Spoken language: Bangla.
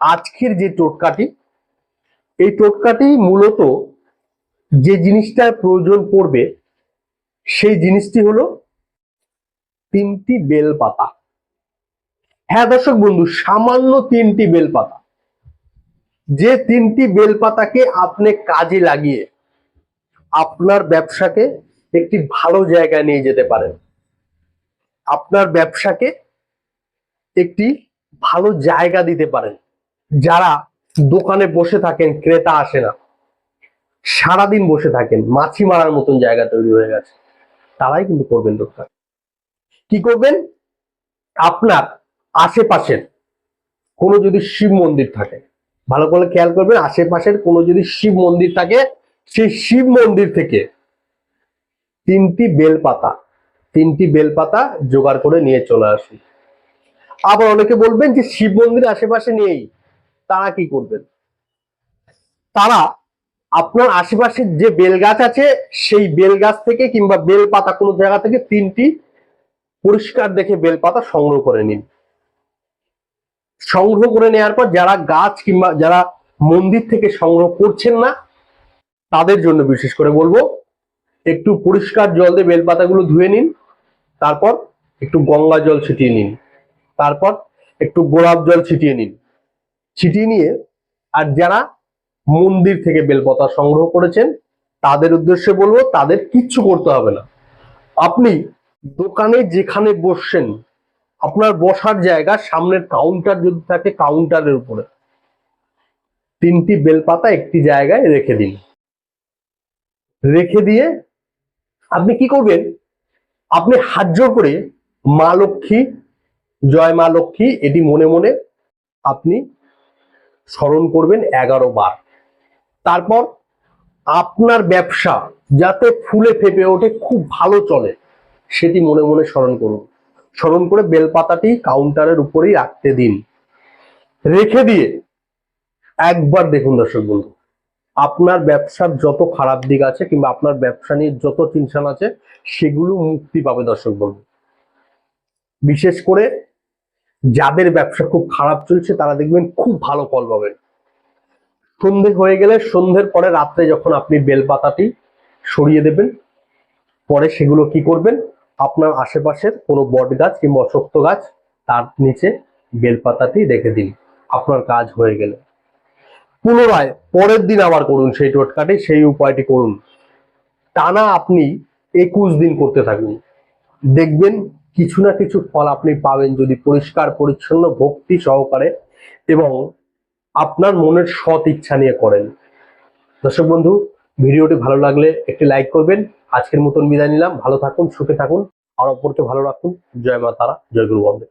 আজকের যে টোটকাটি, এই টোটকাটি মূলত যে জিনিসটার প্রয়োজন পড়বে, সেই জিনিসটি হলো তিনটি বেলপাতা। হ্যাঁ দর্শক বন্ধু, সামান্য তিনটি বেলপাতা। যে তিনটি বেলপাতাকে আপনি কাজে লাগিয়ে আপনার ব্যবসাকে একটি ভালো জায়গায় নিয়ে যেতে পারেন। আপনার ব্যবসাকে একটি ভালো জায়গা দিতে পারেন। যারা দোকানে বসে থাকেন, ক্রেতা আসে না। সারাদিন বসে থাকেন, মাছি মারার মতন জায়গা তৈরি হয়ে গেছে। তারাই কিন্তু করবেন দোকান কি করবেন? আপনার আশেপাশের কোনো যদি শিব মন্দির থাকে, ভালো করে খেয়াল করবেন, আশেপাশের কোনো যদি শিব মন্দির থাকে, সেই শিব মন্দির থেকে তিনটি বেলপাতা তিনটি বেলপাতা জোগাড় করে নিয়ে চলে আসুন। আবার অনেকে বলবেন যে শিব মন্দির আশেপাশে নেই। তারা কি করবেন? তারা আপনার আশেপাশে যে বেল গাছ আছে, সেই বেল গাছ থেকে কিংবা বেল পাতা কোনো জায়গা থেকে তিনটি পরিষ্কার দেখে বেল পাতা সংগ্রহ করে নিন। সংগ্রহ করে নেওয়ার পর যারা গাছ কিংবা যারা মন্দির থেকে সংগ্রহ করছেন না, তাদের জন্য বিশেষ করে বলব, একটু পরিষ্কার জল দিয়ে বেল বেলপাতাগুলো ধুয়ে নিন, তারপর একটু গঙ্গা জল ছিটিয়ে নিন, তারপর একটু গোলাপ জল ছিটিয়ে নিন। ছিটিয়ে নিয়ে আর যারা মন্দির থেকে বেলপাতা সংগ্রহ করেছেন, তাদের উদ্দেশ্যে বলব, তাদের কিচ্ছু করতে হবে না। আপনি দোকানে যেখানে বসছেন, আপনার বসার জায়গা সামনের কাউন্টার যদি থাকে কাউন্টারের উপরে। তিনটি বেলপাতা একটি জায়গায় রেখে দিন। রেখে দিয়ে আপনি কি করবেন? আপনি হাত জোর করে মা লক্ষ্মী, জয় মা লক্ষ্মী, এটি মনে মনে আপনি স্মরণ করবেন এগারো বার। তারপর আপনার ব্যবসা যাতে ফুলে ফেপে ওঠে, খুব ভালো চলে, সেটি মনে মনে স্মরণ করুন। স্মরণ করে বেলপাতাটি কাউন্টারের উপরেই রাখতে দিন। রেখে দিয়ে একবার দেখুন দর্শক বন্ধু, আপনার ব্যবসার যত খারাপ দিক আছে কিংবা আপনার ব্যবসা নিয়ে যত টেনশন আছে, সেগুলো মুক্তি পাবে দর্শক বন্ধু। বিশেষ করে যাদের ব্যবসা খুব খারাপ চলছে, তারা দেখবেন খুব ভালো ফল পাবেন। সন্ধে হয়ে গেলে, সন্ধ্যের পরে রাত্রে যখন আপনি বেলপাতাটি সরিয়ে দেবেন, পরে সেগুলো কি করবেন? আপনার আশেপাশের কোনো বট গাছ কিংবা অশক্ত গাছ, তার নিচে বেলপাতাটি রেখে দিন। আপনার কাজ হয়ে গেলে। পুনরায় পরের দিন আবার করুন সেই টোটকাটি, সেই উপায়টি করুন। টানা আপনি একুশ দিন করতে থাকুন। দেখবেন কিছু না কিছু ফল আপনি পাবেন যদি পরিষ্কার, পরিচ্ছন্ন, ভক্তি সহকারে এবং আপনার মনের সৎ ইচ্ছা নিয়ে করেন। দর্শক বন্ধু, ভিডিওটি ভালো লাগলে একটি লাইক করবেন। আজকের মতন বিদায় নিলাম। ভালো থাকুন, সুখে থাকুন। আর অপরকে ভালো রাখুন। জয় মা তারা, জয় গুরু বন্দে।